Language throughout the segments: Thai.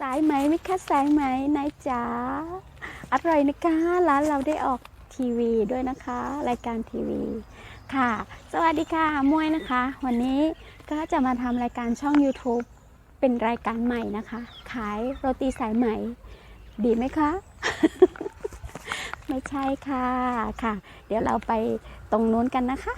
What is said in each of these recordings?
สายไหมไม่คะสายไหมนายจ๋าอร่อยนะคะร้านเราได้ออกทีวีด้วยนะคะ รายการทีวี ค่ะ สวัสดีค่ะมวยนะคะ วันนี้ก็จะมาทำรายการช่อง YouTube เป็นรายการใหม่นะคะ ขายโรตีสายไหม ดีไหมคะ ไม่ใช่ค่ะค่ะ เดี๋ยวเราไปตรงนู้นกันนะคะ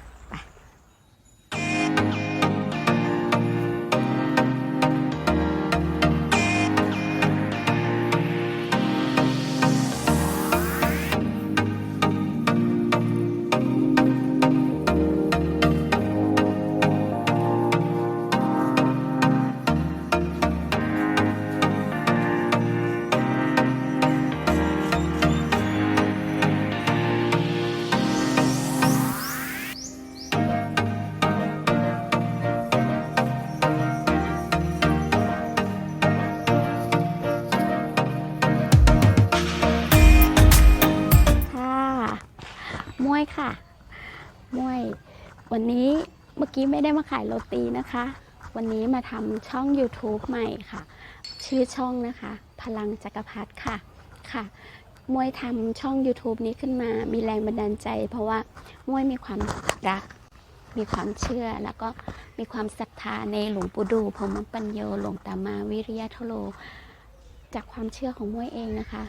ค่ะ มวยวันนี้เมื่อกี้ไม่ได้มาขายโรตีนะคะ วันนี้มาทำช่อง YouTube ใหม่ค่ะ ชื่อช่องนะคะ พลังจักรพรรดิค่ะค่ะ มวยทำช่อง YouTube นี้ขึ้นมา มีแรงบันดาลใจ เพราะว่ามวยมีความรัก มีความเชื่อแล้วก็มีความศรัทธาในหลวงปู่ดูพรหมปัญโยหลวงตามาวิริยะทโล จากความเชื่อของมวยเองนะคะ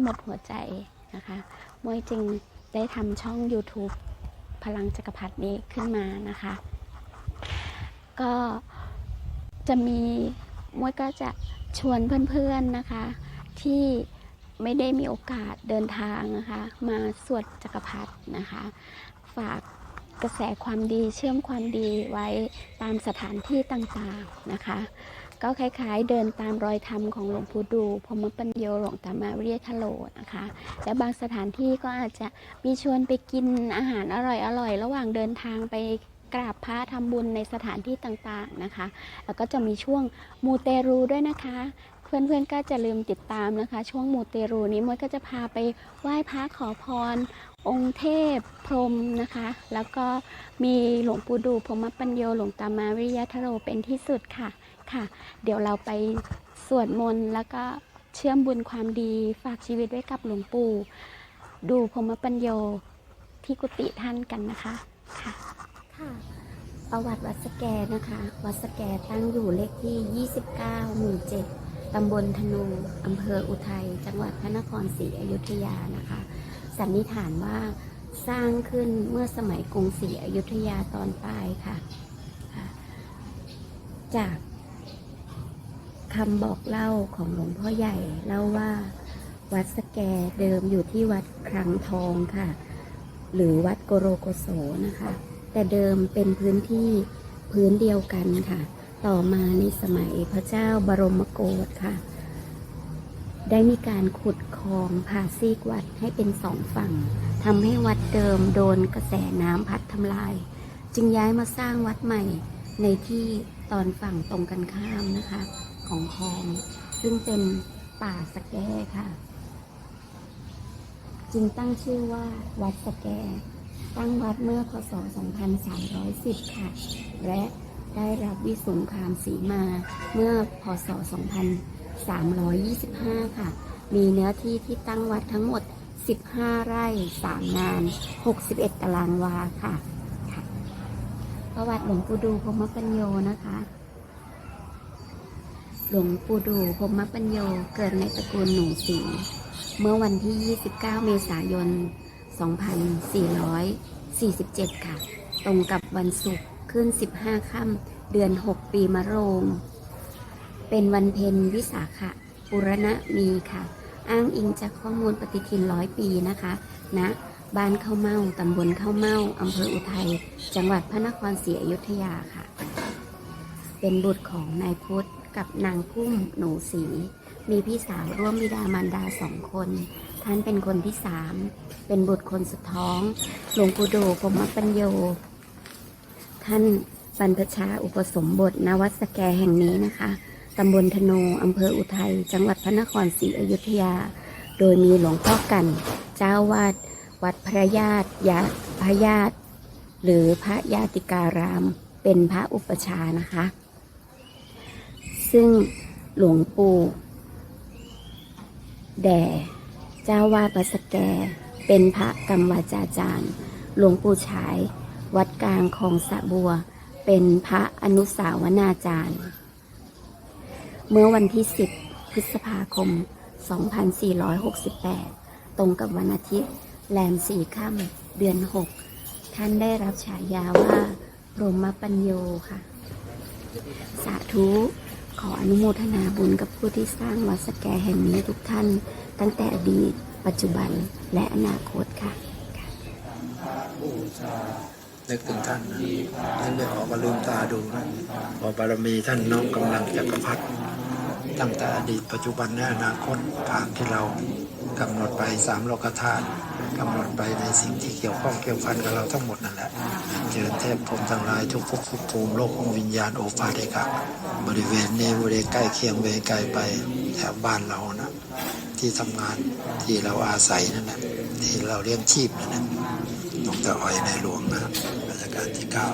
หมดหัวใจนะคะมวยจึง ได้ทำช่อง YouTube พลังจักรพรรดินี้ขึ้นมานะคะ ก็จะมีมวยก็จะชวนเพื่อนๆนะคะ ที่ไม่ได้มีโอกาสเดินทางนะคะ มาสวดจักรพรรดินะคะ ฝากกระแสความดีเชื่อมความดีไว้ตามสถานที่ต่างๆนะคะ ก็คล้ายๆ เดินตามรอยธรรมของหลวงปู่ดูพรหมปัญโยหลวงตามาวิริยทโลนะคะ และบางสถานที่ก็อาจจะมีชวนไปกินอาหารอร่อยๆ ระหว่างเดินทางไปกราบพระทำบุญในสถานที่ต่างๆนะคะ แล้วก็จะมีช่วงมูเตรูด้วยนะคะ เพื่อนๆก็จะลืมติดตามนะคะ ช่วงมูเตรูนี้มวยก็จะพาไปไหว้พระขอพร องค์เทพพรหมนะคะ แล้วก็มีหลวงปู่ดูพรหมปัญโยหลวงตามาวิริยทโรเป็นที่สุดค่ะ ค่ะ เดี๋ยวเราไปสวดมนต์แล้วก็เชื่อมบุญความดีฝากชีวิตไว้กับหลวงปู่ ดูพรมปัญโยที่กุฏิท่านกันนะคะค่ะค่ะประวัติวัดสแกนะคะ วัดสแกตั้งอยู่เลขที่ 29 หมู่ 7 ตำบลธนู อำเภออุทัย จังหวัดพระนครศรีอยุธยานะคะ สันนิษฐานว่าสร้างขึ้นเมื่อสมัยกรุงศรีอยุธยาตอนปลายค่ะ จาก คำบอกเล่าของหลวงพ่อใหญ่เล่าว่าวัดสแกเดิมอยู่ที่วัดครังทองค่ะ หรือวัดโกโรโกโสนะคะ แต่เดิมเป็นพื้นที่พื้นเดียวกันค่ะ ต่อมาในสมัยพระเจ้าบรมโกศค่ะ ได้มีการขุดคลองผ่าซีกวัดให้เป็นสองฝั่งทำให้วัดเดิมโดนกระแสน้ำพัดทำลาย จึงย้ายมาสร้างวัดใหม่ในที่ตอนฝั่งตรงกันข้ามนะคะ ของคลองซึ่งเป็นป่าสแกค่ะ จึงตั้งชื่อว่าวัดสแก ตั้งวัดเมื่อพศ 2310 ค่ะ และได้รับวิสุงคามสีมาเมื่อพศ 2325 ค่ะ มีเนื้อที่ที่ตั้งวัดทั้งหมด 15 ไร่ 3 งาน 61 ตารางวาค่ะ ประวัติหลวงปู่ดูพรมปัญโยนะคะ หลวงปู่ดูพรมปัญโยเกิดในตระกูลหนูสีเมื่อวันที่ 29 เมษายน 2447 ค่ะ ตรงกับวันศุกร์ขึ้น 15 ค่ำเดือน 6 ปีมะโรง เป็นวันเพ็ญวิสาขะปุรณะมีค่ะ อ้างอิงจากข้อมูลปฏิทินร้อยปีนะคะณนะบ้านข้าวเม่าตำบลข้าวเม่าอำเภออุทัย จังหวัดพระนครศรีอยุธยาค่ะ เป็นบุตรของนายพุทธ กับนางพุ่มหนูสี มีพี่สาวร่วมบิดามารดาสองคน ท่านเป็นคนที่สาม เป็นบุตรคนสุดท้อง หลวงปู่ดูพมปัญโย ท่านบรรพชาอุปสมบทณวัดสแกแห่งนี้นะคะ ตำบลธนูอำเภออุทัย จังหวัดพระนครศรีอยุธยา โดยมีหลวงพ่อกัน เจ้าวาดวัดพระญาติยาพระญาติ หรือพระญาติการาม เป็นพระอุปชานะคะ ซึ่งหลวงปู่แด่เจ้าวาดวัดสแก เป็นพระกรรมวาจาจารย์ หลวงปู่ฉาย วัดกลางคลองสะบัว เป็นพระอนุสาวนาจารย์ เมื่อวันที่ 10 พฤษภาคม 2468 ตรงกับวันอาทิตย์แรมสี่ค่ำเดือน 6 ท่านได้รับฉายาว่าพรหมปัญโยค่ะ สาธุ ขออนุโมทนาบุญกับผู้ที่สร้างวัดสแกแห่งนี้ทุกท่าน ตั้งแต่อดีต ปัจจุบันและอนาคตค่ะนึกถึงท่านนะท่านไม่ออกมาลืมตาดูนะพอบารมีท่านน้อมกำลังจักรพรรดิตั้งแต่อดีตปัจจุบันและอนาคตผ่านที่เรากำหนดไปสามโลกธาตุ กำหนดไปในสิ่งที่เกี่ยวข้องเกี่ยวพันกับเราทั้งหมดนั่นแหละเจริญเทพพรหมทั้งหลายทุกภพทุกภูมิโลกของวิญญาณโอภาเดกะบริเวณนี้บริเวณใกล้เคียงเวไกลไปแถวบ้านเรานะที่ทำงานที่เราอาศัยนั่นแหละที่เราเลี้ยงชีพนั่นแหละหลวงตาอ้อยในหลวงนะครับรัชกาลที่เก้า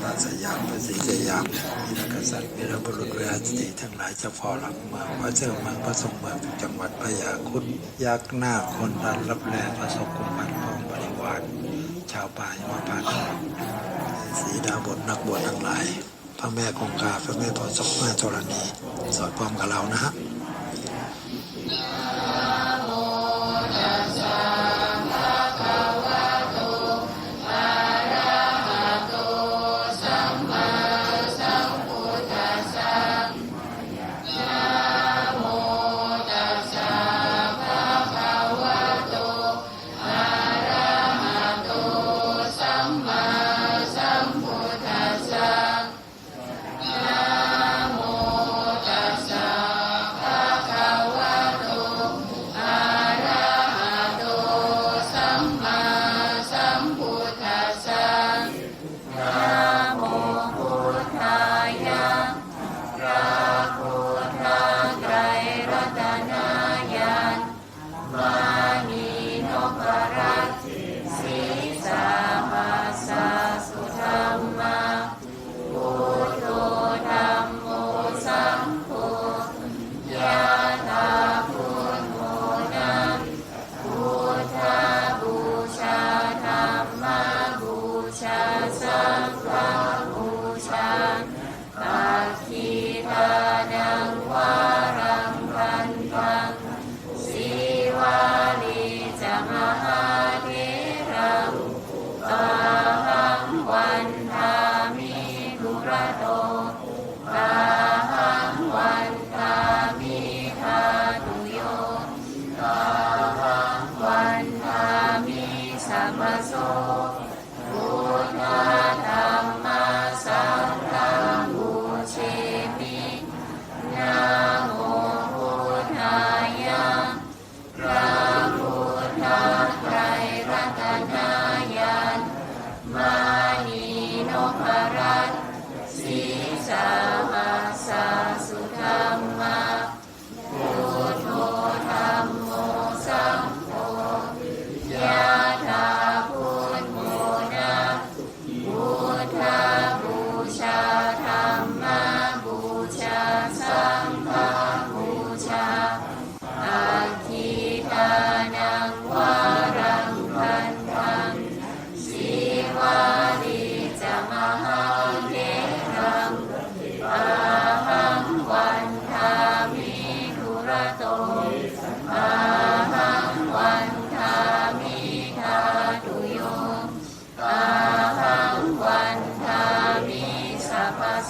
พระสยามพระศรีสยามมีนักษัตริย์วีรบุรุษเวลาสตรีทั้งหลายเจ้าพ่อหลักเมืองพระเจ้าเมืองพระทรงเมืองจังหวัดพระยาครุดยักษ์หน้าคนรันรับแลประสบกุมบันพร้อมบริวารชาวป่ายมาพันสีดาบทนักบวชทั้งหลาย พระแม่คงคาพระแม่พอสกแม่ธรณี สอดพร้อมกับเรานะฮะ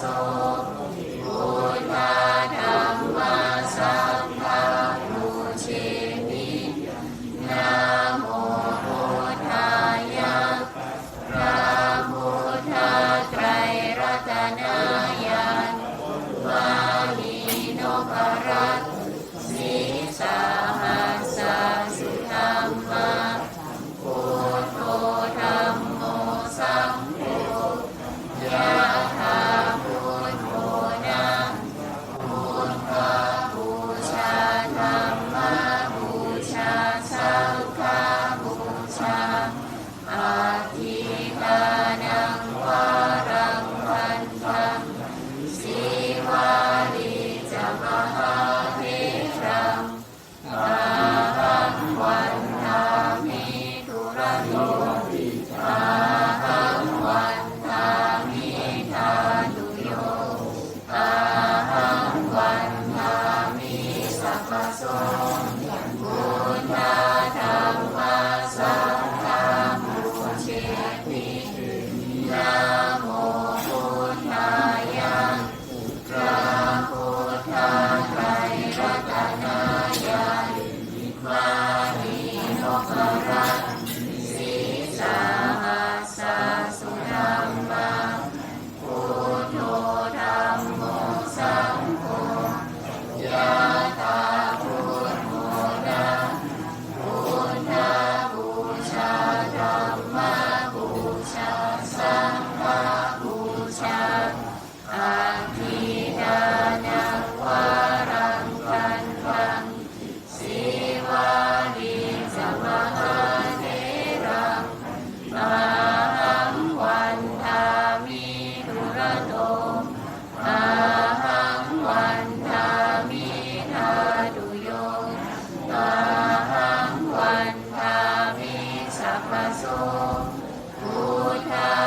So. สัพพโสมิบุญนา พระสงฆ์พุทธา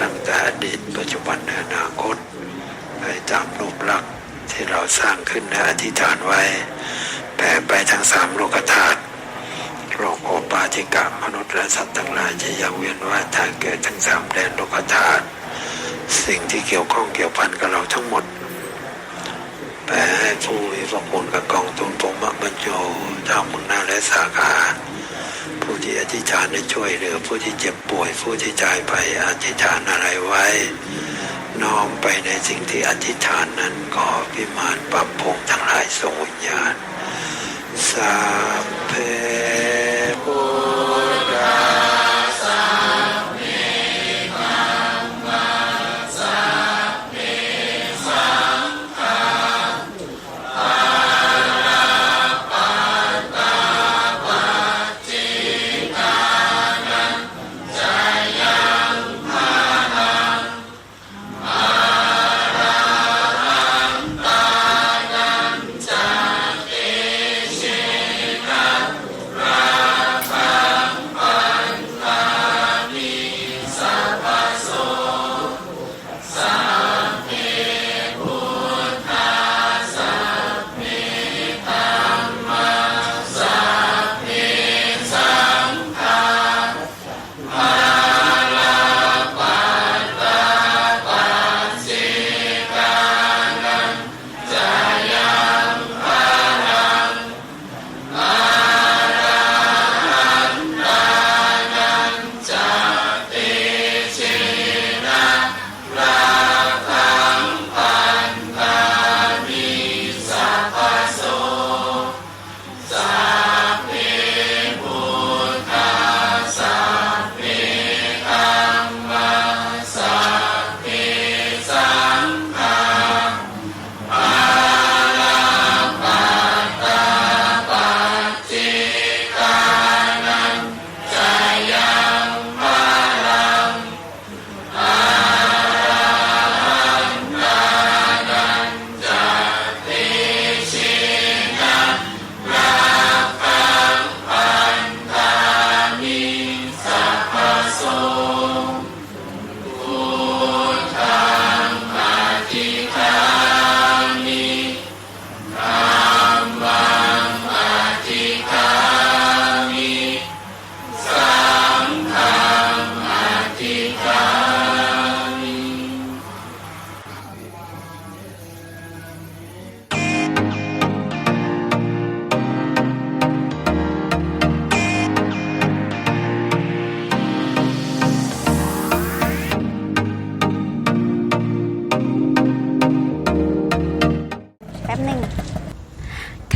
ตั้งแต่อดีตปัจจุบันและอนาคต ไปตามรูปลักษณ์ที่เราสร้างขึ้นและอธิษฐานไว้แผ่ไปทั้งสามโลกธาตุโลกโอปาจิกะมนุษย์และสัตว์ทั้งหลายจะยังเวียนว่ายตายเกิดทั้งสามแดนโลกธาตุสิ่งที่เกี่ยวข้องเกี่ยวพันกับเราทั้งหมดแผ่ให้ผู้มีพระคุณกับกองทุนปมะบรรโจเจ้ามืองหน้าและสาขา ผู้ที่อธิษฐานได้ช่วยเหลือผู้ที่เจ็บป่วย ผู้ที่จ่ายไปอธิษฐานอะไรไว้ น้อมไปในสิ่งที่อธิษฐานนั้นก็พิมานปรับพงทั้งหลายส่งวิญญาณสัพเพ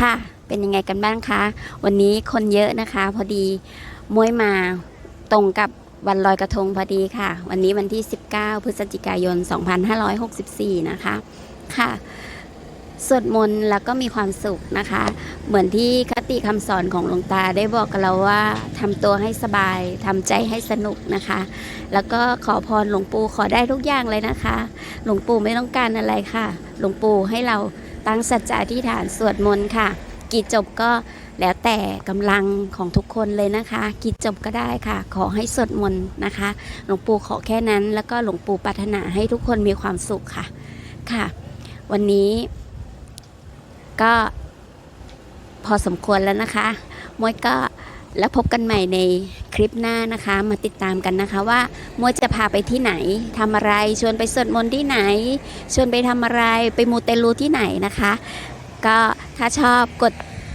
ค่ะ เป็นยังไงกันบ้างคะ วันนี้คนเยอะนะคะ พอดีมวยมาตรงกับวันลอยกระทงพอดีค่ะ วันนี้วันที่ 19 พฤศจิกายน 2564 นะคะค่ะสวดมนต์แล้วก็มีความสุขนะคะ เหมือนที่คติคำสอนของหลวงตาได้บอกกับเราว่าทำตัวให้สบายทำใจให้สนุกนะคะ แล้วก็ขอพรหลวงปู่ขอได้ทุกอย่างเลยนะคะ หลวงปู่ไม่ต้องการอะไรค่ะ หลวงปู่ให้เรา ตั้งสัจจะอธิษฐานสวดมนต์ค่ะกี่จบก็แล้วแต่กำลังของทุกคนเลยนะคะกี่จบก็ได้ค่ะ ขอให้สวดมนต์นะคะ หลวงปู่ขอแค่นั้น แล้วก็หลวงปู่ปรารถนาให้ทุกคนมีความสุขค่ะค่ะ วันนี้ก็พอสมควรแล้วนะคะมวยก็ แล้วพบกันใหม่ในคลิปหน้านะคะ มาติดตามกันนะคะว่ามวยจะพาไปที่ไหนทำอะไร ชวนไปสวดมนต์ที่ไหน ชวนไปทำอะไรไปมูเตลูที่ไหนนะคะ ก็ถ้าชอบกด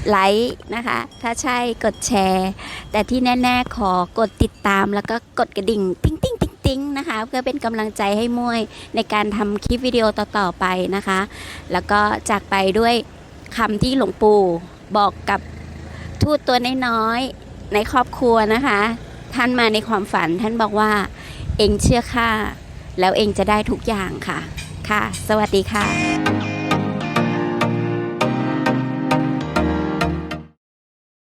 ไลค์นะคะ ถ้าใช่กดแชร์ แต่ที่แน่ ๆ ขอกดติดตามแล้วก็กดกระดิ่ง ติ๊งติ๊งติ๊งติ๊งนะคะ เพื่อเป็นกำลังใจให้มวยในการทำคลิปวิดีโอต่อ ๆ ไปนะคะ แล้วก็จากไปด้วยคำที่หลวงปู่บอกกับทูตตัวน้อยๆ ในครอบครัวนะคะ ท่านมาในความฝันท่านบอกว่า เองเชื่อข้าแล้วเองจะได้ทุกอย่างค่ะ ค่ะ สวัสดีค่ะ